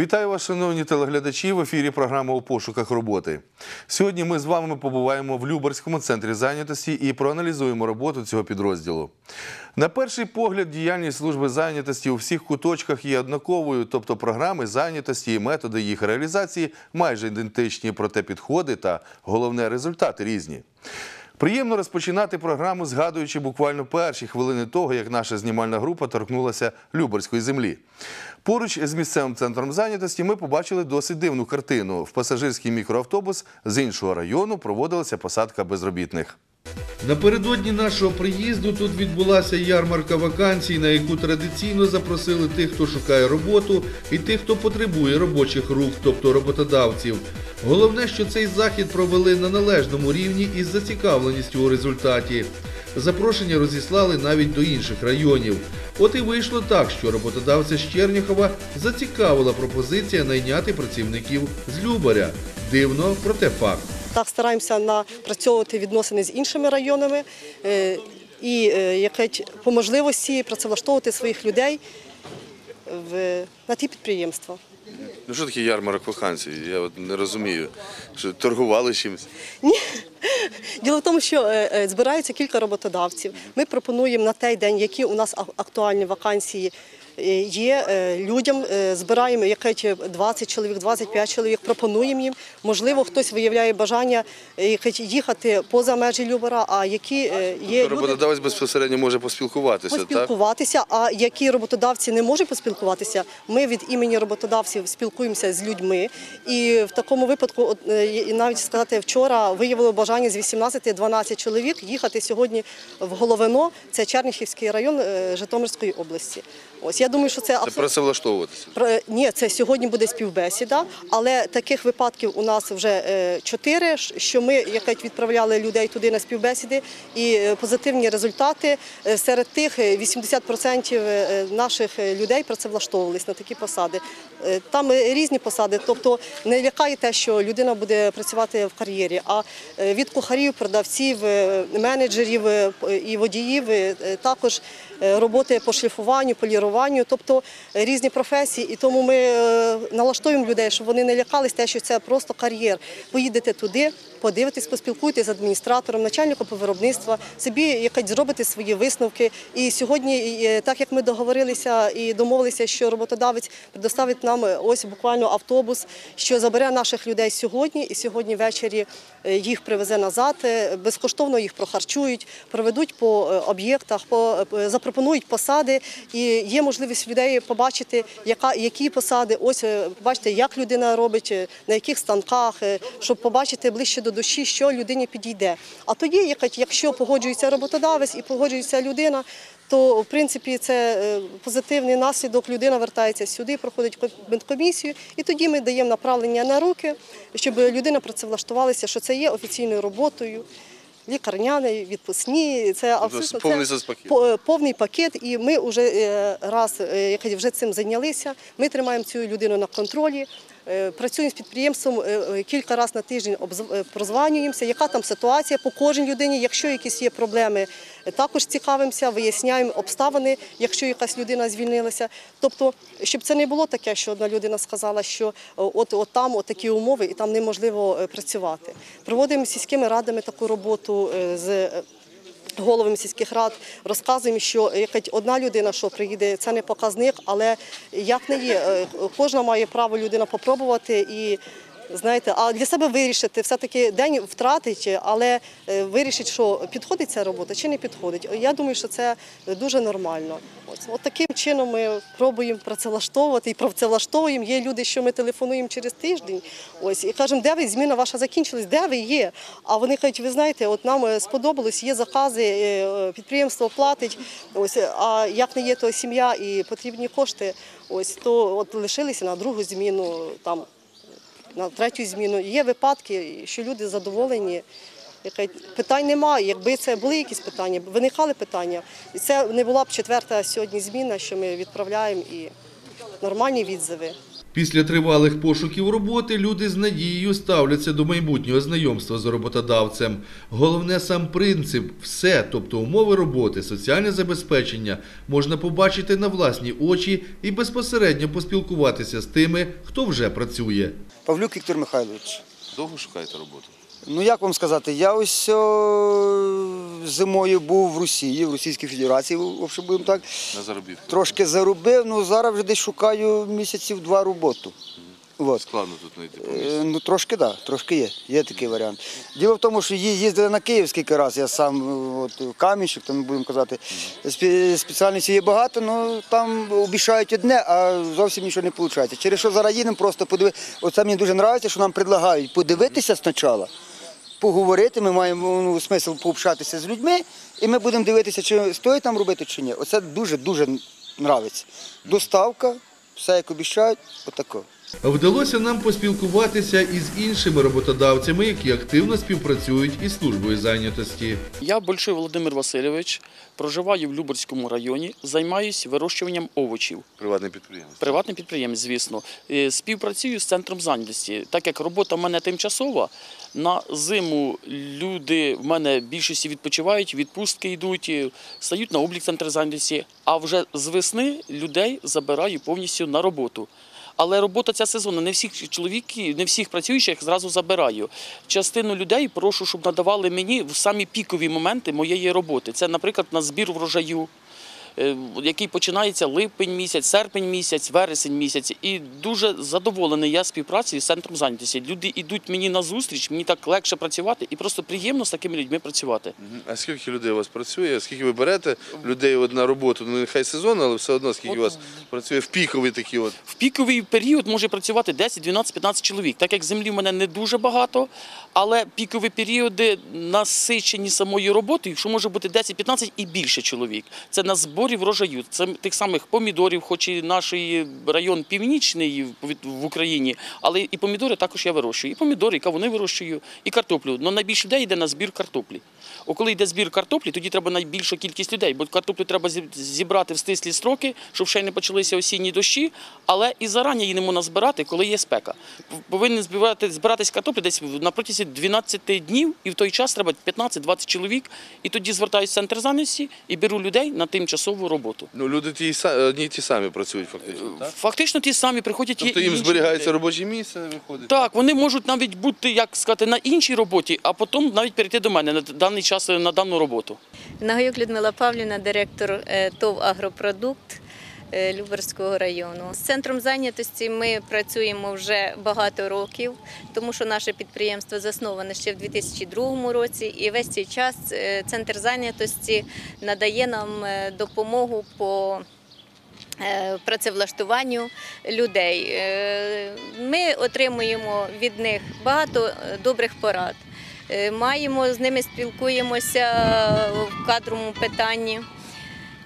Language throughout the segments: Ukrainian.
Вітаю вас, шановні телеглядачі. В ефірі програма у пошуках роботи. Сьогодні ми з вами побуваємо в Любарському центрі зайнятості і проаналізуємо роботу цього підрозділу. На перший погляд, діяльність служби зайнятості у всіх куточках є однаковою, тобто програми зайнятості і методи їх реалізації майже ідентичні, проте підходи та головне результати різні. Приємно розпочинати програму, згадуючи буквально перші хвилини того, як наша знімальна група торкнулася Любарської землі. Поруч з місцевим центром зайнятості ми побачили досить дивну картину. В пасажирський мікроавтобус з іншого району проводилася посадка безробітних. Напередодні нашого приїзду тут відбулася ярмарка вакансій, на яку традиційно запросили тих, хто шукає роботу, і тих, хто потребує робочих рук, тобто роботодавців. Головне, що цей захід провели на належному рівні із зацікавленістю у результаті. Запрошення розіслали навіть до інших районів. От і вийшло так, що роботодавця з Черніхова зацікавила пропозиція найняти працівників з Любаря. Дивно, проте факт. Так стараємося напрацьовувати відносини з іншими районами е, і е, якось по можливості працевлаштовувати своїх людей на ті підприємства. Ну що таке ярмарок вакансій? Я от не розумію. Що торгували чимось? Ні. Діло в тому, що е, е, збирається кілька роботодавців. Ми пропонуємо на той день, які у нас актуальні вакансії є е, людям. е, Збираємо якесь 20 чоловік, 25 чоловік, пропонуємо їм. Можливо, хтось виявляє бажання е, їхати поза межі Любора, а які е, є люди Роботодавець безпосередньо може поспілкуватися, так? А які роботодавці не можуть поспілкуватися, ми від імені роботодавців спілкуємося з людьми. І в такому випадку, е, навіть сказати, вчора виявили бажання з 18-12 чоловік їхати сьогодні в Головино, це Черніхівський район е, Житомирської області. Ось я думаю, що це Це абсолютно. працевлаштовуватися. Ні, це сьогодні буде співбесіда, але таких випадків у нас вже е, чотири, що ми якось відправляли людей туди на співбесіди, і е, позитивні результати Е, серед тих е, 80% е, наших людей працевлаштовувались на такі посади. Там різні посади, тобто не лякає те, що людина буде працювати в кар'єрі. А від кухарів, продавців, менеджерів і водіїв також роботи по шліфуванню, поліруванню, тобто е, різні професії. І тому ми е, налаштуємо людей, щоб вони не лякались, те, що це просто кар'єр. Поїдете туди, подивитесь, поспілкуйтесь з адміністратором, начальником по виробництва, собі зробите свої висновки. І сьогодні, е, так як ми договорилися і домовилися, що роботодавець предоставить нам е, ось буквально автобус, що забере наших людей сьогодні, і сьогодні ввечері їх привезе назад, безкоштовно їх прохарчують, проведуть по об'єктах, запропонують посади, і є можливість людей побачити, яка які посади. Ось е, побачити, як людина робить, е, на яких станках, е, щоб побачити ближче до душі, що людині підійде. А тоді, якщо погоджується роботодавець і погоджується людина. То в принципі це е, позитивний наслідок. Людина вертається сюди, проходить медкомісію, і тоді ми даємо направлення на руки, щоб людина працевлаштувалася, що це є офіційною роботою. Лікарняний, відпускні, це абсолютно повний це повний пакет. І ми вже е, раз е, як вже цим зайнялися. Ми тримаємо цю людину на контролі. Е, Працюємо з підприємством е, е, кілька разів на тиждень, прозванюємося, яка там ситуація по кожній людині. Якщо якісь є проблеми, також цікавимося, виясняємо обставини, якщо якась людина звільнилася. Тобто, щоб це не було таке, що одна людина сказала, що от, от там от такі умови і там неможливо працювати. Проводимо сільськими радами таку роботу з. Головами сільських рад розказуємо, що якась одна людина, що приїде, це не показник, але як не є, е, кожна має право людина попробувати і. Знаєте, а для себе вирішити, все-таки день втратить, але е, вирішить, що підходить ця робота чи не підходить. Я думаю, що це дуже нормально. Ось от таким чином ми пробуємо працевлаштовувати і працевлаштовуємо. Є люди, що ми телефонуємо через тиждень. Ось і кажемо, де ви зміна ваша закінчилась, де ви є? А вони кажуть, ви знаєте, от нам е, сподобалось, є закази, е, підприємство платить. Ось а як не є то сім'я і потрібні кошти, ось то от лишилися на другу зміну там на третю зміну. Є випадки, що люди задоволені. Питань немає. Якби це були якісь питання, виникали питання. І це не була б четверта сьогодні зміна, що ми відправляємо і нормальні відзиви. Після тривалих пошуків роботи люди з надією ставляться до майбутнього знайомства з роботодавцем. Головне сам принцип все, тобто умови роботи, соціальне забезпечення, можна побачити на власні очі і безпосередньо поспілкуватися з тими, хто вже працює. Павлюк Віктор Михайлович. Довго шукаєте роботу? Ну як вам сказати, я ось о, зимою був в Росії, в Російській Федерації, общем, будемо так. На заробітку. Трошки заробив, ну зараз вже десь шукаю місяців два роботу. От. Складно тут знайти. Е, Ну трошки так, да, трошки є, є такий варіант. Діло в тому, що ї- їздили на Київ скільки раз, я сам е, от, камінщик, там будемо казати. Спе- Спеціальностей є багато, але там обіцяють одне, а зовсім нічого не виходить. Через що зараз їдемо, просто подивитися. Оце мені дуже подобається, що нам предлагають подивитися спочатку, поговорити, ми маємо ну, смисл пообщатися з людьми, і ми будемо дивитися, чи стоїть там робити, чи ні. Оце дуже-дуже подобається. Доставка, все як обіцяють, отако. Вдалося нам поспілкуватися із іншими роботодавцями, які активно співпрацюють із службою зайнятості. Я Большой Володимир Васильович, проживаю в Люберському районі, займаюся вирощуванням овочів. Приватний підприємець. Приватний підприємець, звісно. Е, Співпрацюю з центром зайнятості. Так як робота в мене тимчасова, на зиму люди в мене більшості відпочивають, відпустки йдуть, е, стають на облік центру зайнятості. А вже з весни людей забираю повністю на роботу. Але робота ця сезонна. Не всіх чоловіків, не всіх працюючих зразу забираю. Частину людей прошу, щоб надавали мені в самі пікові моменти моєї роботи. Це, наприклад, на збір врожаю. Е, Який починається липень місяць, серпень місяць, вересень місяць, і дуже задоволений я співпрацею з центром зайнятості. Люди йдуть мені на зустріч, мені так легше працювати, і просто приємно з такими людьми працювати. А скільки людей у вас працює? Скільки ви берете людей от на роботу? Ну нехай сезон, але все одно скільки у вас працює в пікові такі от. В піковий період може працювати 10, 12, 15 чоловік. Так як землі в мене не дуже багато, але пікові періоди насичені самою роботою, що може бути 10, 15 і більше чоловік. Це на зборі врожаю. Це тих самих помідорів, хоч і наш район північний в- Україні, але і помідори також я вирощую. І помідори, і кавуни вирощую, і картоплю. Ну найбільше людей йде на збір картоплі. О, коли йде збір картоплі, тоді треба найбільшу кількість людей, бо картоплю треба зібрати в стислі строки, щоб ще не почалися осінні дощі, але і зарані її не можна збирати, коли є спека. Повинні збирати, збиратись картоплі десь на протязі 12 днів, і в той час треба 15-20 чоловік, і тоді звертаюся в центр зайнятості і беру людей на тимчасову роботу. Ну люди ті са- одні ті самі працюють фактично. Так? Фактично ті самі приходять. Тобто і їм інші зберігається люди. робоче місце, виходить. Так, вони можуть навіть бути, як сказати, на іншій роботі, а потім навіть перейти до мене на даний час на дану роботу. Нагаюк Людмила Павлівна, директор е, ТОВ Агропродукт е, Люберського району. З центром зайнятості ми працюємо вже багато років, тому що наше підприємство засноване ще в 2002 році, і весь цей час е, центр зайнятості надає нам е, допомогу по е, працевлаштуванню людей. Е, Ми отримуємо від них багато е, добрих порад. Е, Маємо з ними спілкуємося в кадровому питанні.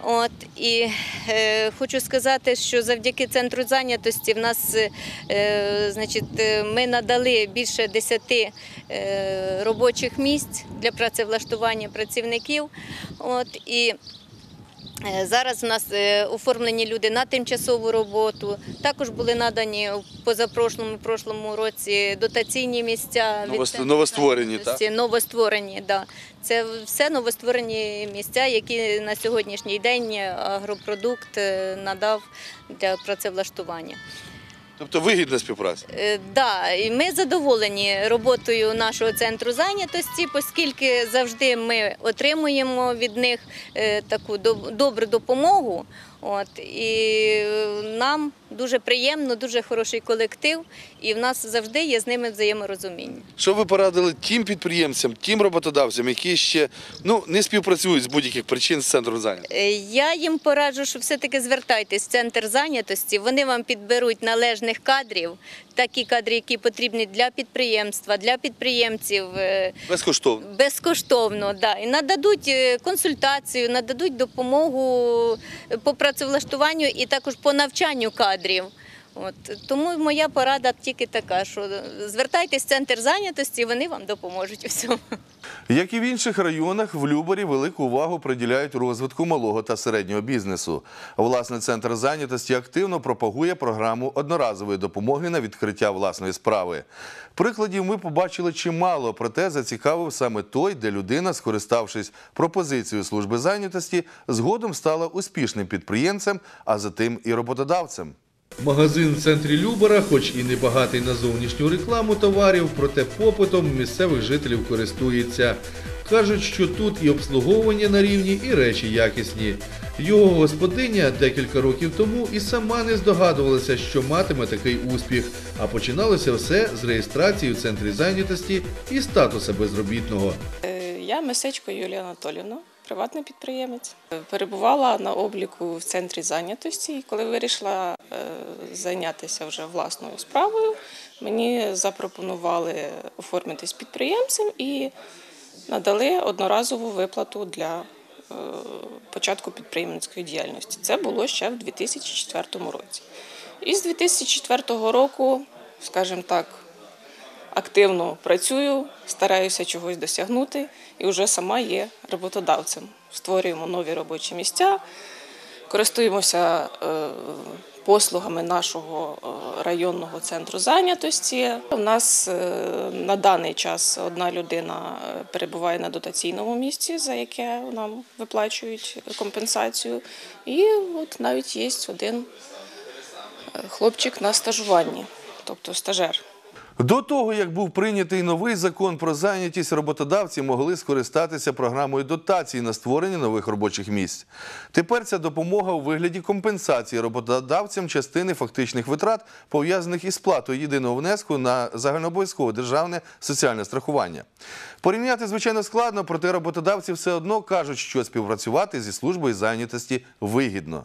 От і е, хочу сказати, що завдяки центру зайнятості в нас, е, значить, е, ми надали більше 10 е, робочих місць для працевлаштування працівників. От і Зараз у нас е, оформлені люди на тимчасову роботу. Також були надані в позапрошлому прошлому році дотаційні місця. від новостворені, так? Новостворені, да. Це все новостворені місця, які на сьогоднішній день агропродукт е, надав для працевлаштування. Тобто вигідна співпраця. Е, Да, і ми задоволені роботою нашого центру зайнятості, оскільки завжди ми отримуємо від них е, таку доб- добру допомогу. От і е, нам дуже приємно, дуже хороший колектив, і в нас завжди є з ними взаєморозуміння. Що ви порадили тим підприємцям, тим роботодавцям, які ще ну не співпрацюють з будь-яких причин з центром зайнятості? Е, Я їм пораджу, що все-таки звертайтесь в центр зайнятості. Вони вам підберуть належних кадрів, такі кадри, які потрібні для підприємства, для підприємців. е, Безкоштовно. Безкоштовно, да. І нададуть е, консультацію, нададуть допомогу по працевлаштуванню і також по навчанню кадрів. От тому моя порада тільки така, що звертайтесь в центр зайнятості, вони вам допоможуть у всьому. Як і в інших районах, в Любарі велику увагу приділяють розвитку малого та середнього бізнесу. Власне, центр зайнятості активно пропагує програму одноразової допомоги на відкриття власної справи. Прикладів ми побачили чимало, проте зацікавив саме той, де людина, скориставшись пропозицією служби зайнятості, згодом стала успішним підприємцем, а за тим і роботодавцем. Магазин в центрі Любара, хоч і не багатий на зовнішню рекламу товарів, проте попитом місцевих жителів користується. Кажуть, що тут і обслуговування на рівні, і речі якісні. Його господиня декілька років тому і сама не здогадувалася, що матиме такий успіх. А починалося все з реєстрації в центрі зайнятості і статуса безробітного. Е, Я Месечко Юлія Анатолівна, приватний підприємець. Перебувала на обліку в центрі зайнятості. І коли вирішила зайнятися вже власною справою, мені запропонували оформитись підприємцем і надали одноразову виплату для е, початку підприємницької діяльності. Це було ще в 2004 році. І з 2004 року, скажімо так, активно працюю, стараюся чогось досягнути і вже сама є роботодавцем. Створюємо нові робочі місця, користуємося е, послугами нашого е, районного центру зайнятості. У нас е, на даний час одна людина е, перебуває на дотаційному місці, за яке нам виплачують компенсацію. І от навіть є один хлопчик на стажуванні, тобто стажер. До того, як був прийнятий новий закон про зайнятість, роботодавці могли скористатися програмою дотацій на створення нових робочих місць. Тепер ця допомога у вигляді компенсації роботодавцям частини фактичних витрат, пов'язаних із сплатою єдиного внеску на загальнообов'язкове державне соціальне страхування. Порівняти, звичайно, складно, проте роботодавці все одно кажуть, що співпрацювати зі службою зайнятості вигідно.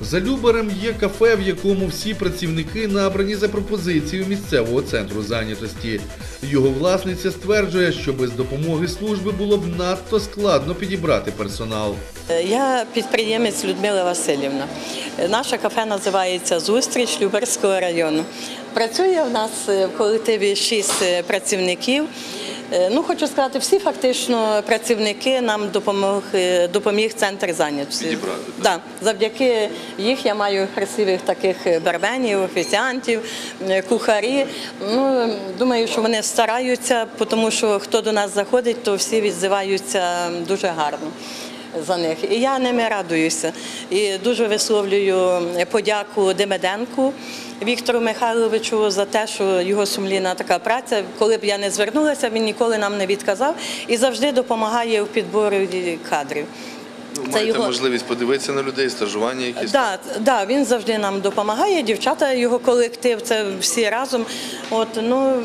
За Любарем є кафе, в якому всі працівники набрані за пропозицією місцевого центру зайнятості. Його власниця стверджує, що без допомоги служби було б надто складно підібрати персонал. Я підприємець Людмила Васильівна. Наше кафе називається Зустріч Люберського району. Працює в нас в колективі шість працівників. Е, Ну, хочу сказати, всі фактично працівники нам допомог, е, допоміг центр зайнятості. Підібрати, Да, завдяки їх я маю красивих таких барменів, офіціантів, е, кухарі. Ну, думаю, що вони стараються, тому що хто до нас заходить, то всі відзиваються дуже гарно. За них і я ними радуюся. І дуже висловлюю подяку Демеденку Віктору Михайловичу за те, що його сумлінна така праця. Коли б я не звернулася, він ніколи нам не відказав і завжди допомагає у підборі кадрів. Це його- можливість подивитися на людей, стажування якісь. Да, да, він завжди нам допомагає. Дівчата, його колектив, це всі разом. От ну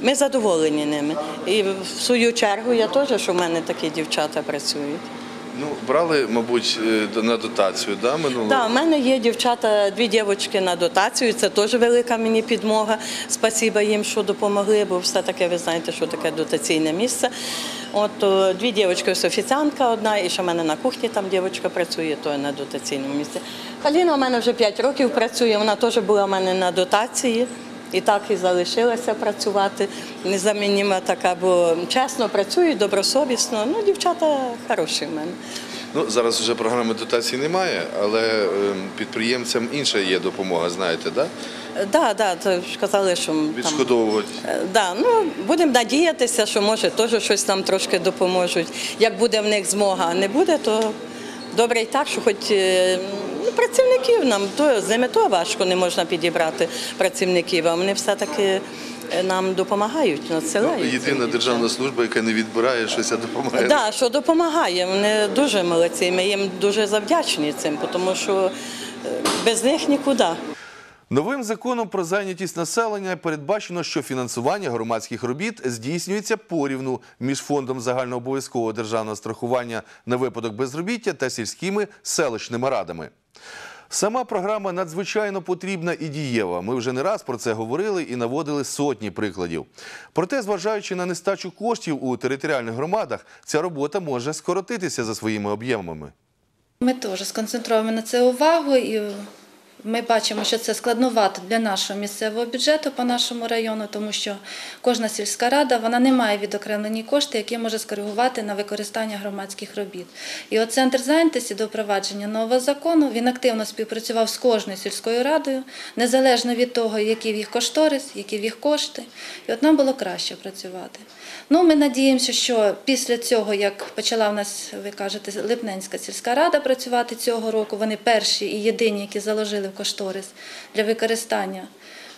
ми задоволені ними. І в свою чергу я теж, що в мене такі дівчата працюють. Ну, брали, мабуть, е, на дотацію, да, минулого? Так, в мене є дівчата, дві дівчатки на дотацію. Це теж велика мені підмога. Спасіба їм, що допомогли, бо все таке, ви знаєте, що таке дотаційне місце. От дві дівчатки, ось офіціантка одна, і ще в мене на кухні там дівчатка працює, то на дотаційному місці. Аліна у мене вже 5 років працює, вона теж була в мене на дотації. І так і залишилася працювати. Незамініма така, бо чесно працюють, добросовісно. Ну, дівчата хороші в мене. Ну, зараз вже програми дотації немає, але ем, підприємцям інша є допомога, знаєте, да? Так, так, то ж казали, що Відшкодовувати. Е, Да, ну будемо надіятися, що може теж щось нам трошки допоможуть. Як буде в них змога, а не буде, то добре і так, що хоч е, працівників нам то з ними то важко не можна підібрати працівників, а вони все-таки е, нам допомагають, надсилають. Єдина державна служба, яка не відбирає щось, а допомагає. Да, що допомагає. Вони дуже молодці. Ми їм дуже завдячні цим, тому що е, без них нікуди. Новим законом про зайнятість населення передбачено, що фінансування громадських робіт здійснюється порівну між фондом загальнообов'язкового державного страхування на випадок безробіття та сільськими селищними радами. Сама програма надзвичайно потрібна і дієва. Ми вже не раз про це говорили і наводили сотні прикладів. Проте, зважаючи на нестачу коштів у територіальних громадах, ця робота може скоротитися за своїми об'ємами. Ми теж сконцентруємо на це увагу і Ми бачимо, що це складновато для нашого місцевого бюджету по нашому району, тому що кожна сільська рада вона не має відокремлені кошти, які може скоригувати на використання громадських робіт. І от центр зайнятості до впровадження нового закону він активно співпрацював з кожною сільською радою, незалежно від того, який в їх кошторис, які в їх кошти. І от нам було краще працювати. Ну, ми надіємося, що після цього, як почала в нас, ви кажете, Липненська сільська рада працювати цього року, вони перші і єдині, які заложили кошторис для використання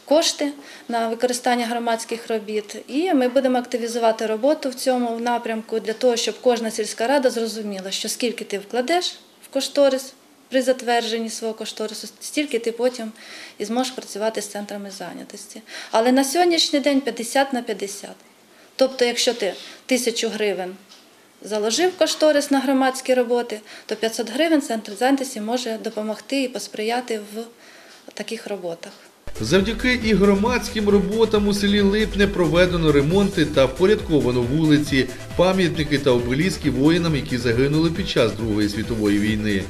кошти на використання громадських робіт. І ми будемо активізувати роботу в цьому напрямку для того, щоб кожна сільська рада зрозуміла, що скільки ти вкладеш в кошторис. При затвердженні свого кошторису, стільки ти потім і зможеш працювати з центрами зайнятості. Але на сьогоднішній день 50 на 50. Тобто, якщо ти тисячу гривень заложив кошторис на громадські роботи, то 500 гривень центр зайнятості може допомогти і посприяти в таких роботах. Завдяки і громадським роботам у селі Липне проведено ремонти та впорядковано вулиці, пам'ятники та обеліски воїнам, які загинули під час Другої світової війни.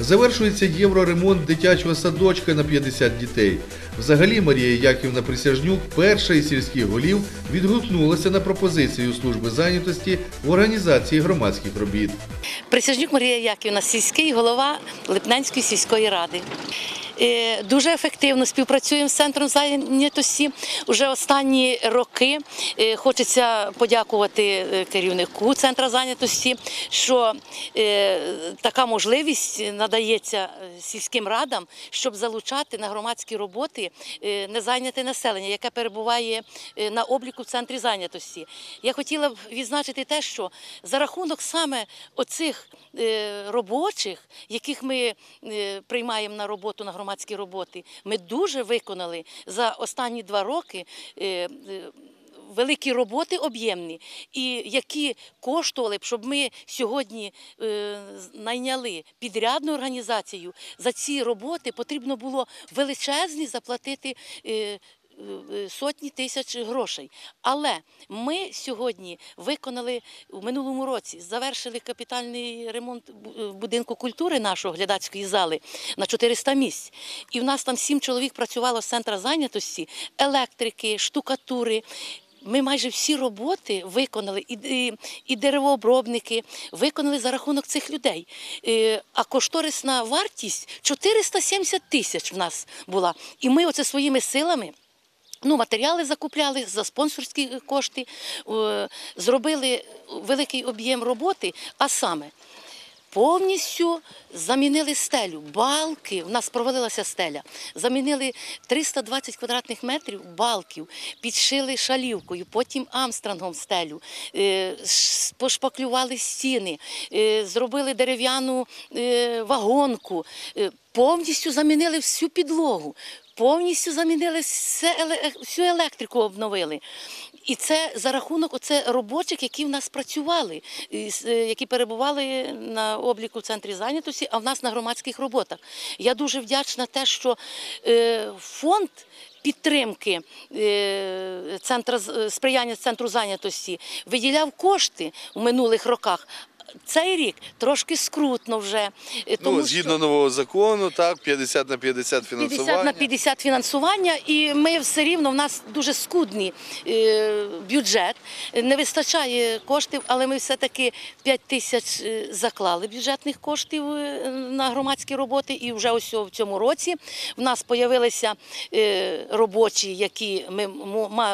Завершується євроремонт дитячого садочка на 50 дітей. Взагалі Марія Яківна Присяжнюк, перша із сільських голів, відгукнулася на пропозицію служби зайнятості в організації громадських робіт. Присяжнюк Марія Яківна, сільський голова Липненської сільської ради. Е, Дуже ефективно співпрацюємо з центром зайнятості. Уже останні роки Е, хочеться подякувати е, керівнику центру зайнятості, що така можливість надається сільським радам, щоб залучати на громадські роботи е, незайняте населення, яке перебуває е, на обліку в центрі зайнятості. Я хотіла б відзначити те, що за рахунок саме оцих е, робочих, яких ми приймаємо на роботу на громадські роботи, ми дуже виконали за останні два роки. Великі роботи об'ємні, і які коштували б, щоб ми сьогодні е, найняли підрядну організацію. За ці роботи потрібно було величезні заплатити е, е, сотні тисяч грошей. Але ми сьогодні виконали в минулому році, завершили капітальний ремонт будинку культури нашого глядацької зали на 400 місць. І в нас там сім чоловік працювало з центру зайнятості, електрики, штукатури. Ми майже всі роботи виконали, і, і, деревообробники виконали за рахунок цих людей. Е, А кошторисна вартість 470 тисяч в нас була. І ми оце своїми силами. Ну, матеріали закупляли за спонсорські кошти, е, зробили великий об'єм роботи, а саме повністю замінили стелю, балки, у нас провалилася стеля, замінили 320 квадратних метрів балків, підшили шалівкою, потім амстрангом стелю, е, пошпаклювали стіни, е, зробили дерев'яну е, вагонку, повністю замінили всю підлогу. Повністю замінили все, всю електрику обновили. І це за рахунок оце робочих, які в нас працювали, е, які перебували на обліку в центрі зайнятості, а в нас на громадських роботах. Я дуже вдячна те, що е, фонд. Підтримки е, центра сприяння центру зайнятості виділяв кошти у минулих роках. Цей рік трошки скрутно вже. е, Тому ну, згідно що... нового закону, так, 50 на 50 фінансування. 50 на 50 фінансування, і ми все рівно в нас дуже скудний е, бюджет. Не вистачає коштів, але ми все-таки 5 тисяч е, заклали бюджетних коштів на громадські роботи. І вже ось в цьому році в нас з'явилися робочі, які ми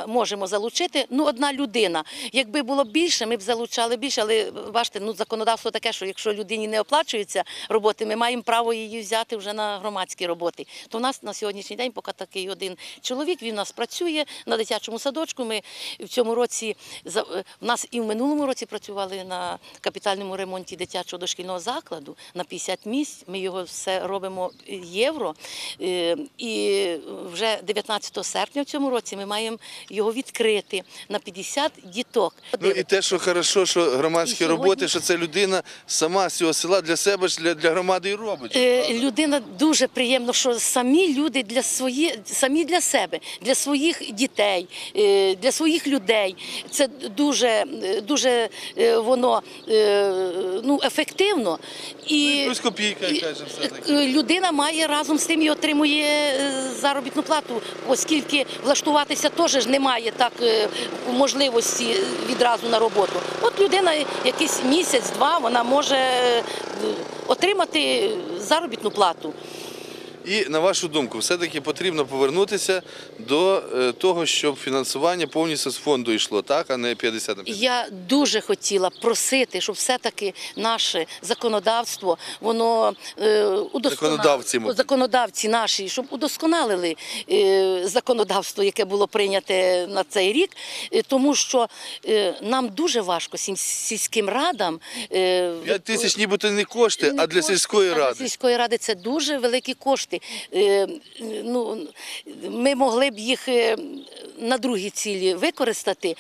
можемо залучити. Ну, одна людина. Якби було більше, ми б залучали більше, але бачите, ну законодавство таке, що якщо людині не оплачуються роботи, ми маємо право її взяти вже на громадські роботи. То в нас на сьогоднішній день поки такий один чоловік, він у нас працює на дитячому садочку. Ми в цьому році е, в нас і в минулому році працювали на капітальному ремонті дитячого дошкільного закладу на 50 місць. Ми його все робимо євро. Е, І вже 19 серпня в цьому році ми маємо його відкрити на 50 діток. Ну і те, що хорошо, що громадські І сьогодні- роботи, що це це людина сама з цього села для себе для, для громади і робить. Е, Людина дуже приємно, що самі люди для свої, самі для себе, для своїх дітей, е, для своїх людей. Це дуже, дуже е, воно е, ну, ефективно. І копійка, і- яка ж все-таки. е, людина має разом з тим і отримує е, заробітну плату, оскільки влаштуватися теж немає так е, можливості відразу на роботу. От людина якийсь місяць-два вона може е, отримати заробітну плату. І на вашу думку, все-таки потрібно повернутися до е, того, щоб фінансування повністю з фонду йшло, так, а не 50 на 50. Я дуже хотіла просити, щоб все-таки наше законодавство, воно е, Законодавці, законодавці наші, щоб удосконалили е, законодавство, яке було прийняте на цей рік, е, тому що е, нам дуже важко сіль- сільським радам. е, 5 тисяч нібито не кошти, не а для кошти, сільської а для ради. сільської ради це дуже великі кошти. Е, Ну, ми могли б їх е, на другі цілі використати.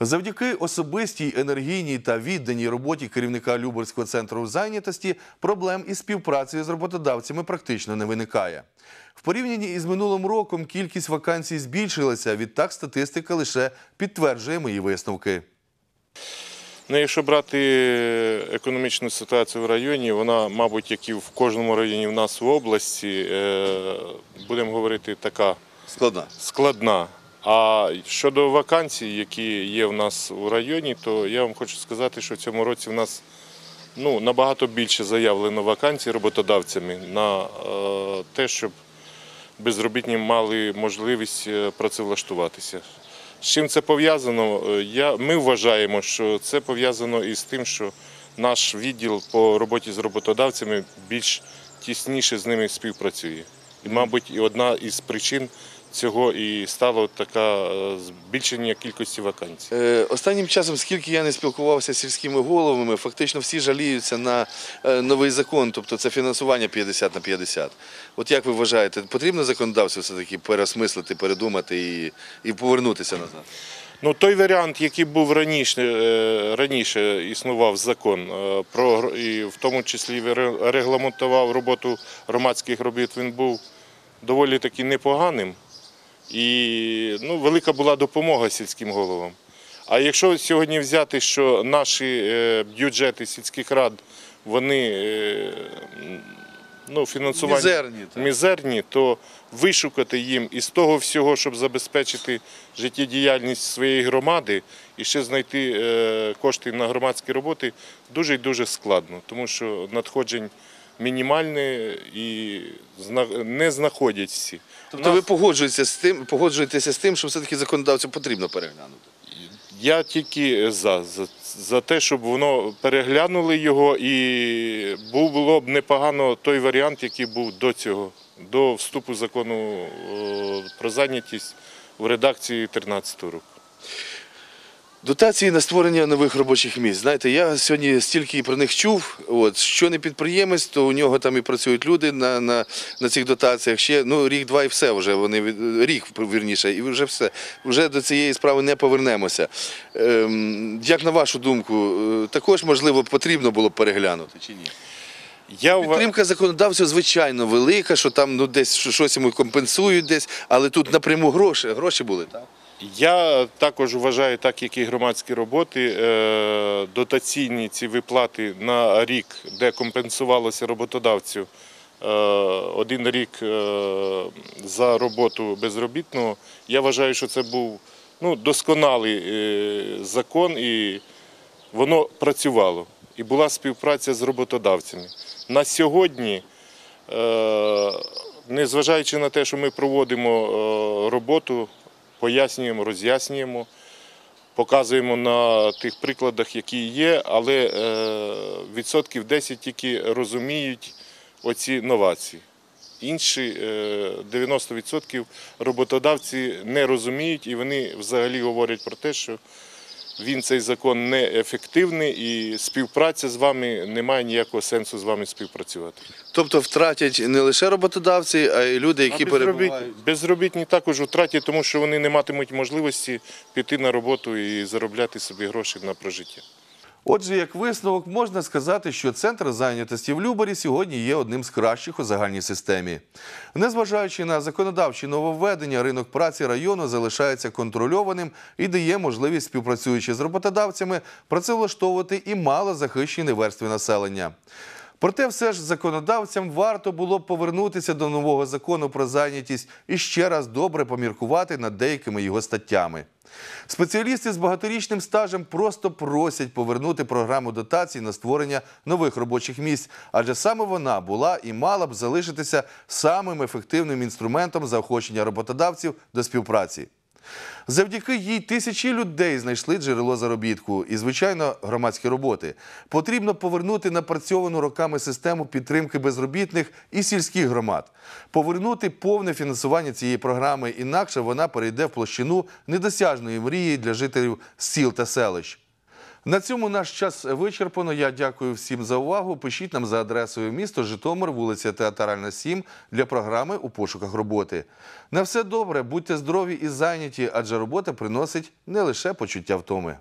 Завдяки особистій, енергійній та відданій роботі керівника Люберського центру зайнятості проблем із співпрацею з роботодавцями практично не виникає. В порівнянні із минулим роком кількість вакансій збільшилася. Відтак статистика лише підтверджує мої висновки. Ну, якщо брати економічну ситуацію в районі, вона, мабуть, як і в кожному районі в нас в області, е, будемо говорити, така Складна. складна. А щодо вакансій, які є в нас у районі, то я вам хочу сказати, що в цьому році в нас ну, набагато більше заявлено вакансій роботодавцями на е, те, щоб безробітні мали можливість е, працевлаштуватися. З чим це пов'язано? Е, ми вважаємо, що це пов'язано із тим, що наш відділ по роботі з роботодавцями більш тісніше з ними співпрацює. І, мабуть, одна із причин цього і стало така е, збільшення кількості вакансій. Е, Останнім часом, скільки я не спілкувався з сільськими головами, фактично всі жаліються на е, новий закон, тобто це фінансування 50 на 50. От як ви вважаєте, потрібно законодавцю все-таки переосмислити, передумати і, і повернутися назад? Ну, той варіант, який був раніше, раніше існував закон, про, і в тому числі ре- регламентував роботу громадських робіт, він був доволі таки непоганим. І ну, велика була допомога сільським головам. А якщо сьогодні взяти, що наші е, бюджети сільських рад, вони е, ну, фінансування Мізерні, мізерні, то вишукати їм із того всього, щоб забезпечити життєдіяльність своєї громади і ще знайти е, кошти на громадські роботи дуже і дуже складно, тому що надходжень мінімальне і не знаходять всі. Тобто ви погоджуєтеся з тим, погоджуєтеся з тим, що все-таки законодавцю потрібно переглянути? Я тільки за, за, за те, щоб воно переглянули його, і був було б непогано той варіант, який був до цього, до вступу закону про зайнятість в редакції 2013 року. Дотації на створення нових робочих місць. Знаєте, я сьогодні стільки про них чув. От що не підприємець, то у нього там і працюють люди на, на, на цих дотаціях. Ще ну рік-два і все вже вони рік вірніше, і вже все. Вже до цієї справи не повернемося. Ем, як на вашу думку, е, також можливо потрібно було б переглянути чи ні? Я Підтримка законодавця звичайно велика, що там ну десь щось йому компенсують десь, але тут напряму гроші, гроші були, так? Я також вважаю, так як і громадські роботи, е, дотаційні ці виплати на рік, де компенсувалося роботодавцю е, один рік е, за роботу безробітного. Я вважаю, що це був ну, досконалий закон і воно працювало. І була співпраця з роботодавцями. На сьогодні незважаючи на те, що ми проводимо роботу, пояснюємо, роз'яснюємо, показуємо на тих прикладах, які є, але е, відсотків 10 тільки розуміють оці новації. Інші е, 90% роботодавці не розуміють і вони взагалі говорять про те, що він цей закон не ефективний і співпраця з вами немає ніякого сенсу з вами співпрацювати. Тобто втратять не лише роботодавці, а й люди, які А безробіт- перебувають. безробітні також втратять, тому що вони не матимуть можливості піти на роботу і заробляти собі гроші на прожиття. Отже, як висновок, можна сказати, що центр зайнятості в Любарі сьогодні є одним з кращих у загальній системі. Незважаючи на законодавчі нововведення, ринок праці району залишається контрольованим і дає можливість, співпрацюючи з роботодавцями, працевлаштовувати і мало захищені верстви населення. Проте все ж законодавцям варто було б повернутися до нового закону про зайнятість і ще раз добре поміркувати над деякими його статтями. Спеціалісти з багаторічним стажем просто просять повернути програму дотацій на створення нових робочих місць, адже саме вона була і мала б залишитися самим ефективним інструментом заохочення роботодавців до співпраці. Завдяки їй тисячі людей знайшли джерело заробітку і, звичайно, громадські роботи. Потрібно повернути напрацьовану роками систему підтримки безробітних і сільських громад, повернути повне фінансування цієї програми, інакше вона перейде в площину недосяжної мрії для жителів сіл та селищ. На цьому наш час вичерпано. Я дякую всім за увагу. Пишіть нам за адресою місто Житомир, вулиця Театральна, 7 для програми у пошуках роботи. На все добре, будьте здорові і зайняті, адже робота приносить не лише почуття втоми.